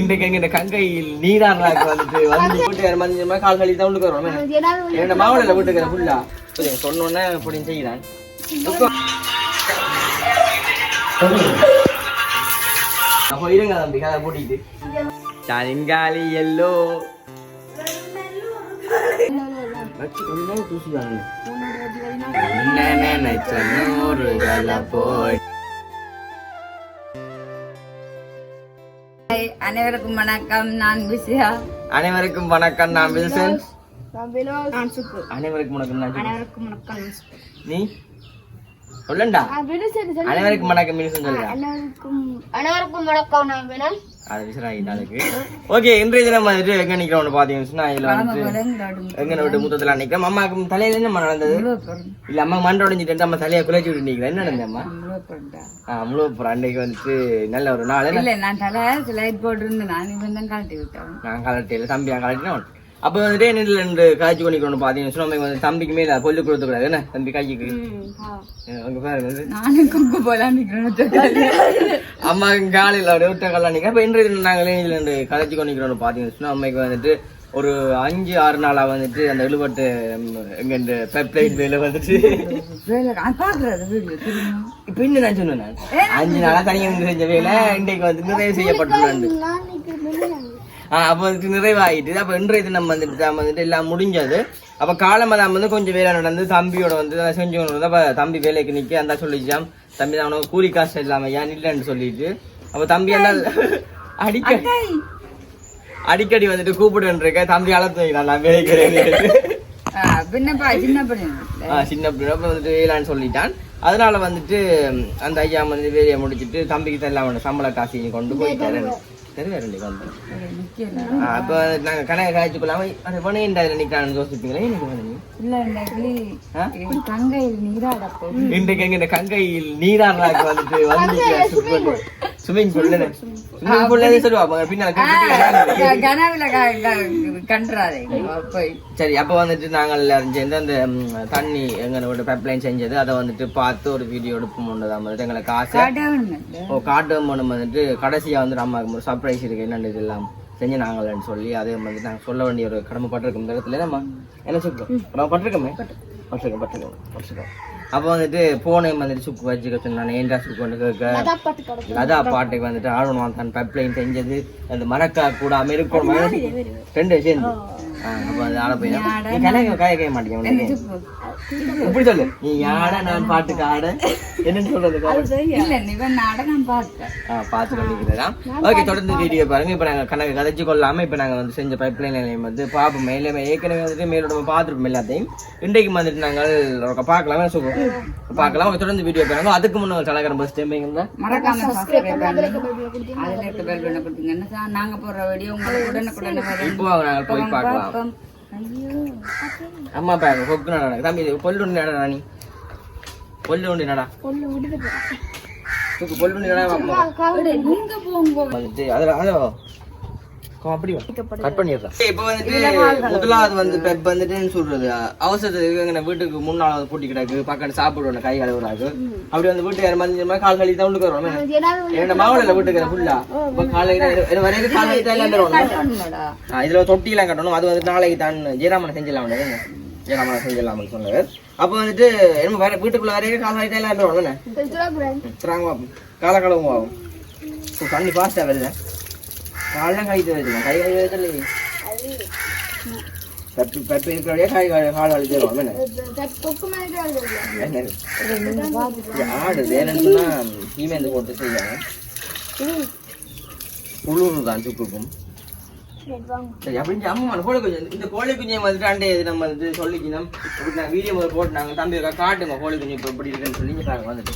இன்றைக்கு எங்க இந்த கங்கையில் நீராடுறாங்க வந்துட்டு வந்து வீட்டுக்கார கால் கழி தான் உள்ளுக்கு வரும் என்னோட மாவட்ட வீட்டுக்கார ஃபுல்லா சொன்னோன்னே இப்படி செய்கிறான் அப்போ இருங்க தம்பி கதை பூட்டிட்டு சாலிங்காலி எல்லோ. தூசுதாங்க நூறு போய். அனைவருக்கும் வணக்கம் நான் விசியா அனைவருக்கும் வணக்கம் நான் வில்சன் நான் சுப்பு. அனைவருக்கும் வணக்கம் நான். அனைவருக்கும் வணக்கம் நீ? சொல்லண்டா? அனைவருக்கும் வணக்கம் அனைவருக்கும். அனைவருக்கும் வணக்கம் நான் வேணும் அது விசராகி நாளைக்கு ஓகே இன்றைய தினம் வந்துட்டு எங்க நிக்கிறோம்னு பாத்தீங்கன்னு இதுல வந்துட்டு எங்க விட்டு முத்தத்துல நிக்கிறோம். அம்மாவுக்கு தலையில என்ன நடந்தது? இல்ல அம்மா மண்டை உடஞ்சிட்டு அம்மா தலையை குலைச்சி விட்டு நிக்கிறேன் என்ன நடந்தது அம்மா? ஆ, முழு அப்புறம் அன்றைக்கு வந்துட்டு நல்ல ஒரு நாள். இல்ல நான் தலை லைட் போட்டிருந்தேன் நான் இவன் தான் கழட்டி விட்டேன். நான் கலட்டியில தம்பி நான் கலட்டினா அப்ப வந்துட்டு என்ன ரெண்டு காய்ச்சி கொண்டிக்கணும் பாத்தீங்கன்னு சொன்னா அம்மா வந்து தம்பிக்கு மேல கொல்லு கொடுத்து கூடாது. என்ன தம்பி கைக்கு? அங்க பாருங்க வந்து. நானும் கொங்கு போலாம் அம்மா காலையில் ஒரு விட்ட கல்யாணம் நிற்கிறேன் அப்போ இன்றைய நாங்களே இதில் ரெண்டு கலைச்சி கொண்டிக்கிறோம் பார்த்தீங்கன்னு சொன்னா அம்மைக்கு வந்துட்டு ஒரு அஞ்சு ஆறு நாளா வந்துட்டு அந்த இழுபட்டு எங்க இந்த பெப்ளைட் வேலை வந்துட்டு. வேலை நான் பாக்குறது வீடியோ தெரியுமா? இப்போ இன்னும் நான் சொன்னேன் அஞ்சு நாளா தனியாக செஞ்ச வேலை இன்றைக்கு வந்து நிறைவு செய்யப்பட்டுள்ளது. அப்போ வந்துட்டு நிறைவாயிட்டு அப்போ இன்றைய தினம் வந்துட்டு தான் வந்துட்டு எல்லாம் முடிஞ்சது. அப்போ காலமெல்லாம் வந்து கொஞ்சம் வேலை நடந்து தம்பியோட வந்து அதை செஞ்சு கொண்டு வந்து அப்போ தம்பி வேலைக்கு நிற்க அந்த சொல்லிச்சாம். தம்பி தான் அவனுக்கு கூலி காசு இல்லாமல் ஏன் இல்லைன்னு சொல்லிட்டு. அப்போ தம்பி என்ன அடிக்க அடிக்கடி வந்துட்டு கூப்பிடுன்றக்க தம்பி அழைத்து வைக்கிறான் நான் வேலைக்கு சின்ன பிள்ளை அப்ப வந்துட்டு வேலான்னு சொல்லிட்டான். அதனால வந்துட்டு அந்த ஐயா வந்து வேலையை முடிச்சிட்டு தம்பிக்கு தெரியல அவனோட சம்பள காசையும் கொண்டு போயிட்டாரு கருவேரலை வந்து அப்போ நாங்கள் கணக்கு காய்ச்சிக்கொள்ளாம அது வனையண்டா எனக்கு வனி இல்லை கங்கையில் நீராட இன்றைக்கு எங்கள் வந்துட்டு வந்து ஸ்விம்மிங் பூல் ஸ்விம்மிங் பூல்ல சொல்லுவா பின்னால் கனவுல சரி அப்போ வந்துட்டு நாங்கள் சேர்ந்து அந்த தண்ணி எங்களோட பைப்லைன் செஞ்சது. அதை வந்துட்டு பார்த்து ஒரு வீடியோ எடுப்போம் வந்துட்டு ஆசை. காட்டவன் ஓ காட்டு நம்ம வந்துட்டு கடைசியாக வந்து அம்மாவுக்கு ஒரு சர்ப்ரைஸ் இருக்கு. என்னென்னு இதெல்லாம் செஞ்சு நாங்கள்னு சொல்லி அதே வந்து நாங்கள் சொல்ல வேண்டிய ஒரு கடமைப்பட்டிருக்கோம் இந்த இடத்துல. நம்ம என்ன சொல்றோம் நம்ம பட்டிருக்கோமே. பட்டிருக்கோம் பட்டிருக்கோம் பட்டிருக்கோம். அப்போ வந்துட்டு போனே வந்துட்டு சுக்கு வச்சுக்க சொன்னான் ஏன்டா சுக்கு கொண்டு கேட்க? லதா பாட்டுக்கு வந்துட்டு ஆடணும். தன் பைப்லைன் செஞ்சது அந்த மரக்கா கூடாம இருக்கணும் ரெண்டு சேர்ந்து. அப்போ ஆட கணக்கு காய கேட்க மாட்டேங்க உனக்கு. இப்படி சொல்லு. நீ ஆட நான் பாட்டுக்கு ஆட. என்னன்னு சொல்றது பார்த்து ஓகே தொடர்ந்து வீடியோ பாருங்க. இப்போ நாங்கள் கணக்கு கதைச்சு கொள்ளாம இப்போ நாங்கள் வந்து செஞ்ச பைப்லைன் நிலையம் வந்து பார்ப்போம் மேலே ஏற்கனவே வந்துட்டு மேலோட பார்த்துருப்போம் எல்லாத்தையும். இன்றைக்கு வந்துட்டு நாங்கள் பார்க்கலாம்? சொல்லுவோம் பார்க்கலாம். தொடர்ந்து வீடியோ பாருங்க. அதுக்கு முன்னாடி தலைகரம் பஸ் டைம் மறக்காம போடுற வீடியோ உங்களுக்கு உடனுக்குடனே இப்போ நாங்கள் போய் பார்க்கலாம். பாப்போம். ஐயோ. அம்மா பாருங்க கொக்கு நடா தம்பி பொல்லு உண்டு நடா நீ? பொல்லு உண்டு நடா தூக்கு பொல்லு உண்டு நடா நீங்க போங்க அதோ. கோ, அப்படி கட் பண்ணிடுறேன். இப்போ வந்துட்டு முதலாவது வந்து பெப் வந்துட்டு என்ன சொல்றது அவசரத்துக்கு எங்க வீட்டுக்கு முன்னால வந்து பூட்டி கிடக்கு. பக்கம் சாப்பிடுவோம் கை கழுவுறாங்க அப்படி வந்து வீட்டுக்கு மஞ்சள் மாதிரி கால் கழி தான் உள்ளுக்கு வரும் என்னோட வீட்டுக்கு ஃபுல்லா இப்போ காலையில வரைக்கும் கால் கழி தான் எல்லாம் இதுல தொட்டிலாம் கட்டணும். அது வந்து நாளைக்கு தான் ஜெயராமனை செஞ்சிடலாம் ஜெயராமனை செஞ்சிடலாம் சொன்னாரு. அப்போ வந்துட்டு என்ன வேற வீட்டுக்குள்ள வரைக்கும் கால் கழி தான் எல்லாம் கால கழுவும் ஆகும் தண்ணி ஃபாஸ்ட்டாக வருது. காலெல்லாம் கழித்து வருது கை கழுவி வருது பட்டு பட்டு இருக்கிறவரையே கை கால் வலி தருவாங்க என்ன இது ஆடு வேணும்னு சொன்னா சீமேந்து போட்டு செய்வாங்க புழுறு தான் சுக்குக்கும் சரி அப்படின்னு அம்மா கோழி குஞ்சு இந்த கோழி குஞ்சை வந்துட்டு அண்டே இது நம்ம வந்து சொல்லிக்கணும் இப்படி நான் வீடியோ முதல்ல போட்டு தம்பி அக்கா காட்டுங்க கோழி குஞ்சு இப்போ இப்படி இருக்குன்னு சொல்லி இங்க பாருங்க. வந்துட்டு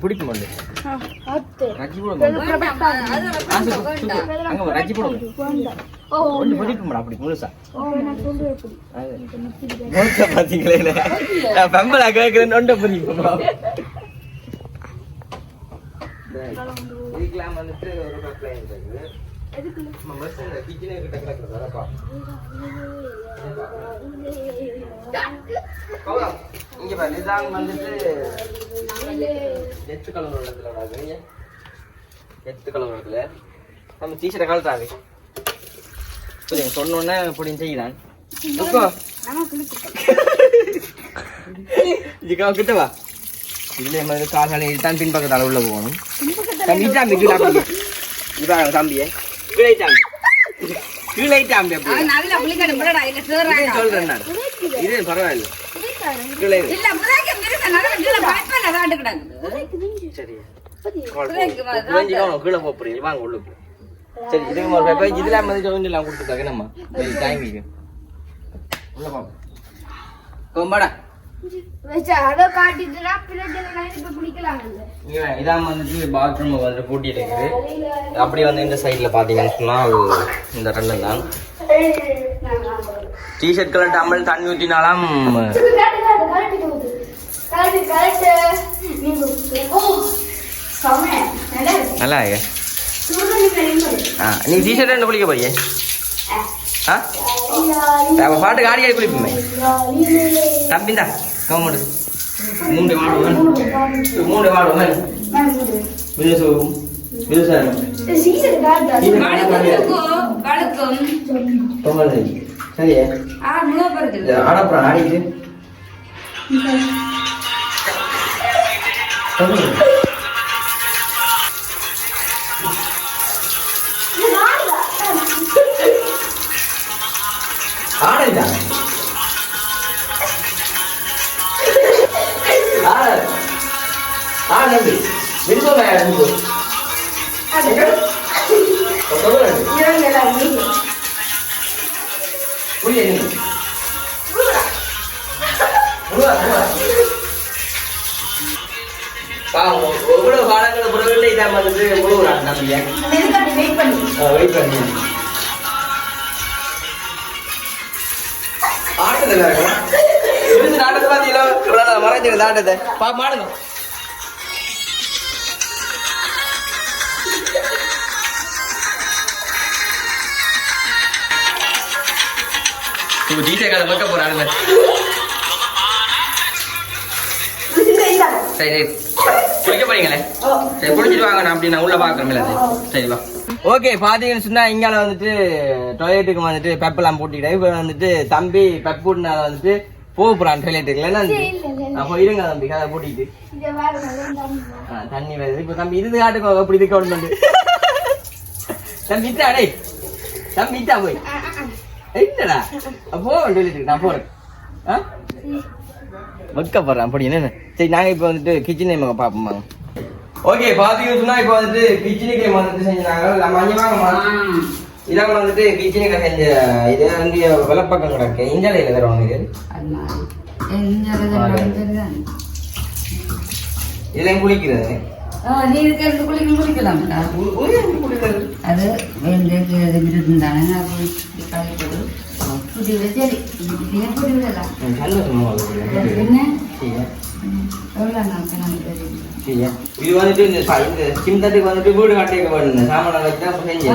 பிடிக்கும் ஒன்று பிடிக்கும் அப்படி முழுசா. முழுசா பார்த்தீங்களே நான் வந்துட்டு இங்க பாரு, இதுதான் வந்துட்டு எத்து கலர் உள்ளதுல வராது. எத்து கலர் உள்ளதுல. நம்ம டீஷர்ட்டை கழட்டாது புரியுங்க சொன்னோன்னே இப்படி செய்யலாம் உட்கோ. இதுக்கா கிட்ட வா. இதுல மாதிரி காசாலை தான் பின்பக்கத்தால உள்ள போகணும். தம்பி தம்பி இதான் தம்பியே. அப்படி. அவன் அதுல புளிக்கணும் போடா இல்ல சேறாங்க சொல்றேன் நான். இது பரவாயில்ல. இரு. இல்ல நல்ல கீழ பைப்ல அதாண்டு கிடக்குது சரி. புதாக்கு வா, புரிஞ்சுக்கணும் கீழே போக போறீங்க. வாங்க உள்ளுக்கு சரி இதுக்கு ஒரு பேப்பர் இதுல மாதிரி கொஞ்சம் எல்லாம் கொடுத்துருக்காங்க நம்ம டைமிங்கு உள்ள போங்க கோம்பாடா அதை காட்டிட்டுனா பிள்ளைகள் இப்ப இதான் வந்துட்டு பாத்ரூம் வந்து இருக்குது அப்படி வந்து இந்த சைடுல பாத்தீங்கன்னு சொன்னால் இந்த ரெண்டு தான். டிஷர்ட் கலர் டம்மல் தண்ணி ஊற்றினாலாம் நல்லா. ஆ நீ டிஷர்ட் ரெண்டு குளிக்க போறியே? ஆ? பாட்டுக்கு ஆடி ஆடி குளிப்போமே. தம்பிந்தா. கம்மடு மூண்டு வாடுவேன் மூண்டு வாடுவேன் வழுக்கும் வழுக்கும் சரியா? ஆடப்புறம் ஆடிட்டு பாவம். எவ்வளவு காலங்கள் பிறகு இதான் வந்து முழுகிறான் நம்பிய வெயிட் பண்ணி. ஆட்டத்தில் இருக்கும் இருந்து நாட்டத்தை பார்த்தீங்களா மறைஞ்சிருந்த ஆட்டத்தை. பா மாடுங்க. ஜீசே கால பக்க போறாங்க சரி சரி. குளிக்க போறீங்களே? சரி குளிச்சுட்டு வாங்க நான் அப்படி நான் உள்ள பாக்குறேன் அது சரி வா. ஓகே பாத்தீங்கன்னு சொன்னா இங்கால வந்துட்டு டொயலெட்டுக்கு வந்துட்டு பெப்பெல்லாம் போட்டுக்கிட்டேன் இப்ப வந்துட்டு தம்பி பெப் போட்டுனால வந்துட்டு போக போறான் டொயலெட்டுக்கு இல்லைன்னா அப்போ இருங்க தம்பி கதை போட்டிட்டு தண்ணி வருது. இப்ப தம்பி இது காட்டுக்கோ அப்படி இது கவர்மெண்ட் தம்பி இத்தா டேய். தம்பி இத்தா போய். என்னடா அப்போ டொயலெட்டுக்கு நான் போறேன். ஆ? வைக்கப்படுறேன் அப்படி என்ன சரி நாங்க இப்போ வந்துட்டு கிச்சன் டைம் பார்ப்போம் வாங்க ஓகே பாத்தீங்கன்னு சொன்னா இப்போ வந்துட்டு கிச்சனுக்கு வந்துட்டு செஞ்சாங்க நம்ம அஞ்சு வாங்கம்மா. இதான் வந்துட்டு கிச்சனுக்கு செஞ்ச இது வந்து வெள்ளப்பக்கம் கிடக்கு. இஞ்சலையில் வேற ஒன்று இது இதெல்லாம் குளிக்கிறது. நீ இருக்கிறது குளிக்க குளிக்கலாம்டா அது சரியா? இது வந்துட்டு இந்த ச- இந்த சிம் தட்டுக்கு வந்துட்டு வீடு கட்டிக்க வேணும் சாமான வச்சு தான் செஞ்சது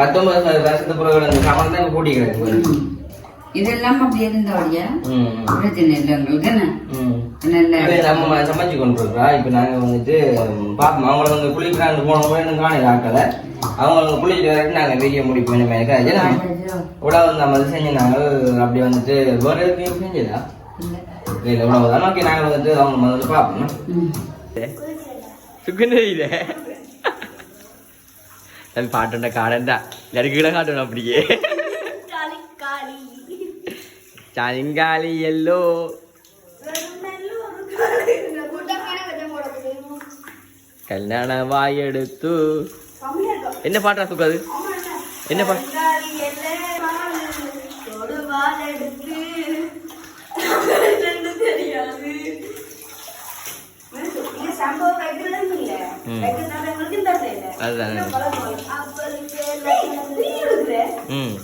பத்தொன்பது வருஷத்துக்கு பிறகு அந்த சாமான தான் கூட்டி கிடக்கு இதெல்லாம் அப்படி ம். பிரச்சனை இல்லை உங்களுக்கு என்ன? சமைச்சு கொண்டு இருக்கா இப்ப நாங்க வந்துட்டு ம், பாப்போம். அவங்கள வந்து குளிக்கிறாங்க போன போய் இன்னும் காணல ஆக்கல. அவங்க வந்து குளிச்சுட்டு வரட்டு நாங்க வீடியோ முடிப்போம் இனிமே உடா வந்து நம்ம இது செஞ்சாங்க அப்படி வந்துட்டு வேற எதுவும் செஞ்சதா? இல்ல. உடவுதான் ஓகே நாங்க வந்துட்டு அவங்க வந்து பாப்போம். சுக்குநெறியில தம்பி பாட்டுண்ட காடண்டா. நடுக்கீழ காட்டணும் அப்படியே. சாலிங்காலி எல்லோ. கல்யாண வாயெடுத்து. என்ன பாட்டா சுக்காது என்ன பாட்டு? ம். அதுதானே. ம்.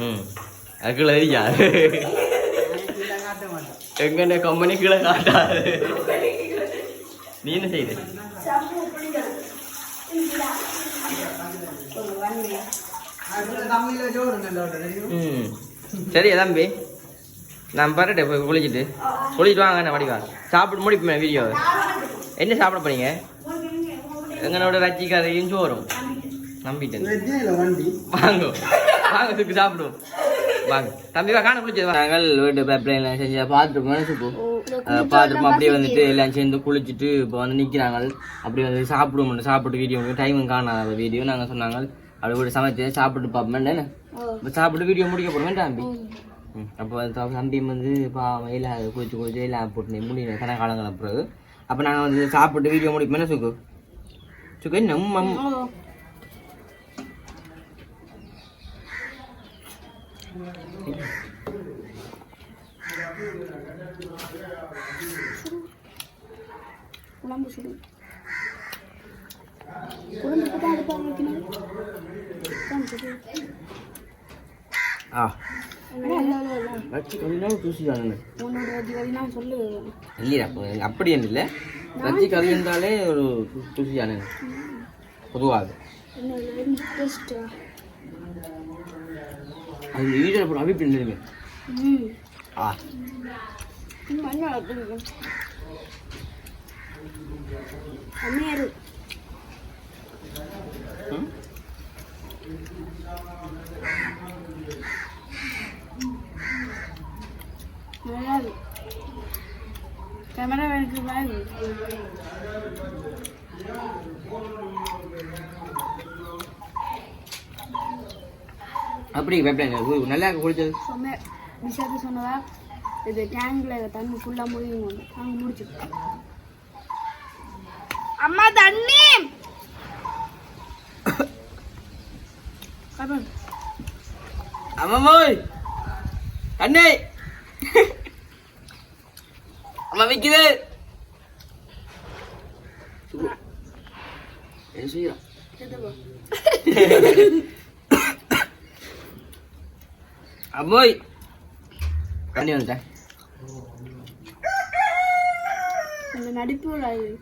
ம். அதுக்குள்ள தெரியாது எங்கன்னு கம்பெனி கீழே காட்டாது நீ என்ன செய்யுது ம் சரி தம்பி நான் பரட்டேன் போய் குளிச்சுட்டு குளிச்சுட்டு வாங்க நான் வடிவா சாப்பிட்டு முடிப்பேன் வீடியோ என்ன சாப்பிட போறீங்க எங்களோட ரச்சி கதையும் சோறும் நம்பிட்டேன் வாங்க வாங்க சாப்பிடுவோம் வாங்க. தம்பி வா காண குளிச்சது நாங்கள் வீட்டு பேப்பர் செஞ்சு பார்த்துருப்போம் மனசுக்கு பார்த்துருப்போம் அப்படியே வந்துட்டு எல்லாம் சேர்ந்து குளிச்சுட்டு இப்போ வந்து நிற்கிறாங்க அப்படியே வந்து சாப்பிடுவோம் சாப்பிட்டு வீடியோ டைமும் காணாத வீடியோ நாங்கள் சொன்னாங்க அப்படி போய் சமைச்சு சாப்பிட்டு பார்ப்போம் என்ன இப்போ சாப்பிட்டு வீடியோ முடிக்க போகிறோம் தம்பி? அப்போ வந்து தம்பி தம்பி வந்து பா வெயில குளிச்சு குளிச்சு எல்லாம் போட்டு முடியல கன காலங்கள் பிறகு அப்போ நாங்கள் வந்து சாப்பிட்டு வீடியோ முடிப்போம் என்ன சுக்கு? உடம்பு சுடு. உடம்புக்கு தான் அடுப்பா வைக்கணும் சுடு. ஆ. வச்சு கொஞ்ச நேரம் தூசி தானுங்க உன்னோட சொல்லு. இல்லையா அப்போ அப்படி என்ன இல்லை. ரஜி கறி இருந்தாலே ஒரு தூசியானு பொதுவாக என்ன வெரி டேஸ்ட்டா அது ஈழ போட அப்படி இருந்துருமே ம் ஆ மண்ணால் பிடிக்கும் செம்மையாக இருக்கு ம் நல்லா இருக்கு கேமரா எனக்கு பாருங்க அப்படி வைப்பேன் நல்லா இருக்கு குளிச்சது சொன்ன விஷயத்த சொன்னதா? இது டேங்க்ல தண்ணி ஃபுல்லாக முடியும் நாங்கள் முடிச்சு அம்மா தண்ணி! அம்மாமோய் அண்ணே அம்மா விக்குது! என்ன செய்யறோம் அம்மோய் தண்ணி வந்துட்டேன். நடிப்பு வைப்பேன்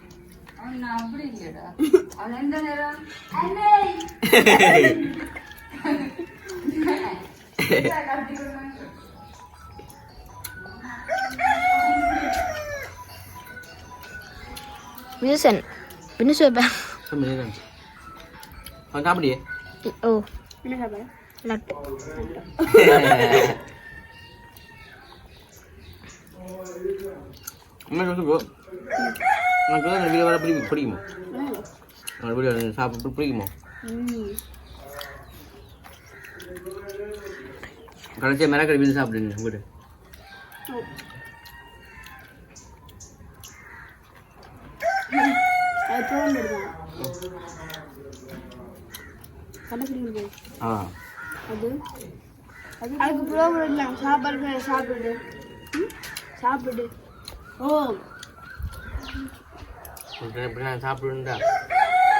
அவன் காமெடியே ஓ. என்ன சாப்பாடு லட்டு. அம்மா சொல்லுங்க உனக்கு அந்த வீடியோ வர பிடிக்கும் பிடிக்குமா? அந்த வீடியோ சாப்பிட்டு பிடிக்குமா? கடைசியாக மிளகறி வீடு சாப்பிடுங்க வீடு. ஆ. அது? அது அதுக்கு ப்ரோக்ராம் இல்லை சாப்பாடு சாப்பிடு? சாப்பிடு. ஓ. நான் சாப்பிடுண்டா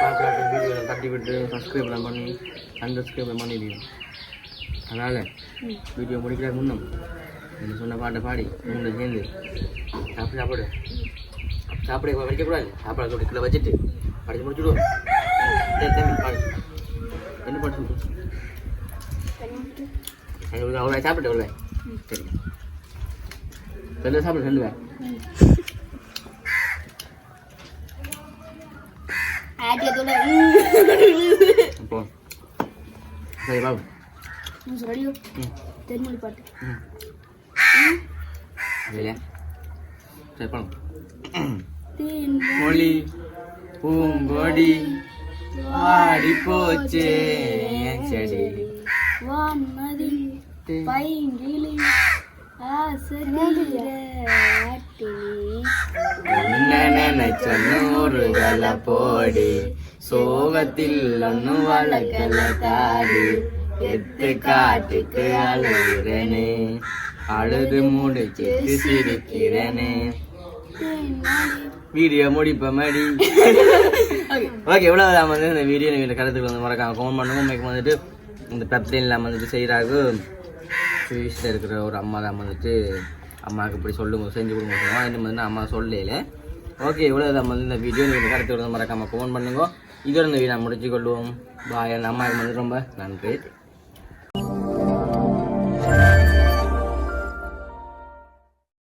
பார்க்குற வீடியோ தட்டி விட்டு சப்ஸ்கிரைப் பண்ணி அன்சப்ஸ்கிரைப் பண்ணிடுவோம் அதனால் வீடியோ முடிக்கிற முன்னம் நீ சொன்ன பாட்டை பாடி மூணு சேர்ந்து சாப்பிடு சாப்பிடு. சாப்பிட வைக்கக்கூடாது. சாப்பாடு சொல்லி கீழே வச்சுட்டு படிச்சு முடிச்சுடுவோம். என்ன பாட்டு சொல்லு எங்களுக்கு அவ்வளோ சாப்பிட்டு அவ்வளோ சரி ரெண்டு சாப்பிடு ரெண்டு வேன் ஆட்டியத்தோட அப்போ சரி பாபு ரெடியோ ம் தென்மொழி பாட்டு ம் இல்லையா சரி பழம் தேன் மொழி பூங்கொடி வாடி போச்சே என் செடி. வான்மதி பைங்கிளி ஆசையில என்ன நினைச்ச நூறு கல போடி. சோகத்தில் ஒன்னு வளர்க்கல தாடி. எத்து காட்டுக்கு அழுகிறனே. அழுது முடிச்சிட்டு சிரிக்கிறனே. வீடியோ முடிப்ப மடி ஓகே எவ்வளோ வந்து இந்த வீடியோ நீங்கள் கருத்துக்கு வந்து மறக்காம கமெண்ட் பண்ணுங்க. உங்களுக்கு வந்துட்டு இந்த பெப்டின்லாம் வந்துட்டு செய்கிறாங்க சுவிஸில் இருக்கிற ஒரு அம்மா தான் வந்துட்டு அம்மாவுக்கு இப்படி சொல்லுங்க செஞ்சு கொடுங்க சொல்லுவோம் இந்த மாதிரி அம்மா சொல்லல. ஓகே இவ்வளோ தான் வந்து இந்த வீடியோ நீங்கள் கருத்து வந்து மறக்காமல் ஃபோன் பண்ணுங்க. இதோட இந்த வீடியோ முடிச்சு கொள்வோம். பாய் அந்த அம்மாவுக்கு வந்து ரொம்ப நன்றி.